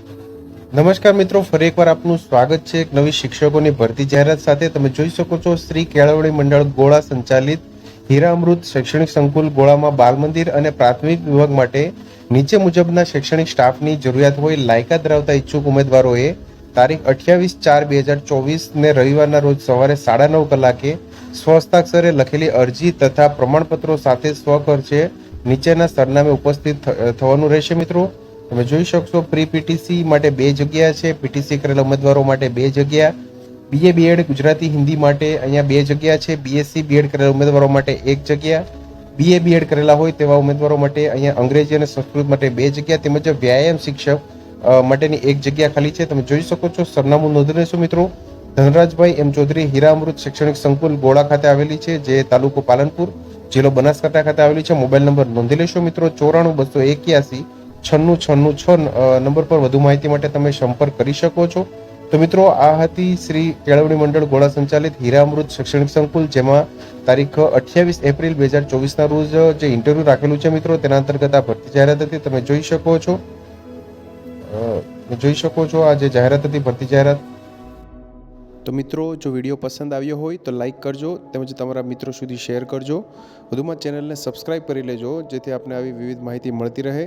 નમસ્કાર મિત્રો, ફરી એકવાર આપનું સ્વાગત છે એક નવી શિક્ષકોની ભરતી જાહેરાત સાથે. તમે જોઈ શકો છો, શ્રી કેળવણી મંડળ ગોળા સંચાલિત હીરા અમૃત શૈક્ષણિક સંકુલ ગોળામાં બાલ મંદિર અને પ્રાથમિક વિભાગ માટે નીચે મુજબના શૈક્ષણિક સ્ટાફની જરૂરિયાત હોય લાયકાત ધરાવતા ઈચ્છુક ઉમેદવારોએ તારીખ અઠ્યાવીસ ચાર બે હજાર ચોવીસને રવિવારના રોજ સવારે સાડા નવ કલાકે સ્વહસ્તાક્ષરે લખેલી અરજી તથા પ્રમાણપત્રો સાથે સ્વખર્ચે નીચેના સરનામે ઉપસ્થિત થવાનું રહેશે મિત્રો. તમે જોઈ શકશો પ્રી પીટીસી માટે બે જગ્યા છે. પીટીસી કરેલા ઉમેદવારો માટે બે જગ્યા. બીએ બીએડ ગુજરાતી, હિન્દી માટે અહીંયા બે જગ્યા છે. બીએસસી બીએડ કરેલા ઉમેદવારો માટે એક જગ્યા. બીએ બીએડ કરેલા હોય તેવા ઉમેદવારો માટે અહીંયા અંગ્રેજી અને સંસ્કૃત માટે બે જગ્યા તેમજ વ્યાયામ શિક્ષક માટેની એક જગ્યા ખાલી છે. તમે જોઈ શકો છો, સરનામું નોંધી લેશો મિત્રો. ધનરાજભાઈ એમ ચૌધરી હીરામૃત શૈક્ષણિક સંકુલ ગોળા ખાતે આવેલી છે, જે તાલુકો પાલનપુર, જિલ્લો બનાસકાંઠા ખાતે આવેલી છે. મોબાઈલ નંબર નોંધી લેશો મિત્રો, ચોરાણું બસો એક્યાસી છન્નું છન્નું છ નંબર પર વધુ માહિતી માટે તમે સંપર્ક કરી શકો છો. તો મિત્રો, આ હતી શ્રી કેળવણી મંડળ ગોળા સંચાલિત હીરામૃત શૈક્ષણિક સંકુલ, જેમાં તારીખ અઠ્યાવીસ એપ્રિલ બે હજાર ચોવીસના રોજ જે ઇન્ટરવ્યુ રાખેલું છે મિત્રો, તેના અંતર્ગત આ ભરતી જાહેરાત હતી. તમે જોઈ શકો છો. જોઈ શકો છો આ જે જાહેરાત હતી, ભરતી જાહેરાત. તો મિત્રો, જો વીડિયો પસંદ આવ્યો હોય, તો લાઈક કરજો તેમજ તમારા મિત્રો સુધી શેર કરજો. વધુમાં ચેનલને સબસ્ક્રાઈબ કરી લેજો, જેથી આપને આવી વિવિધ માહિતી મળતી રહે.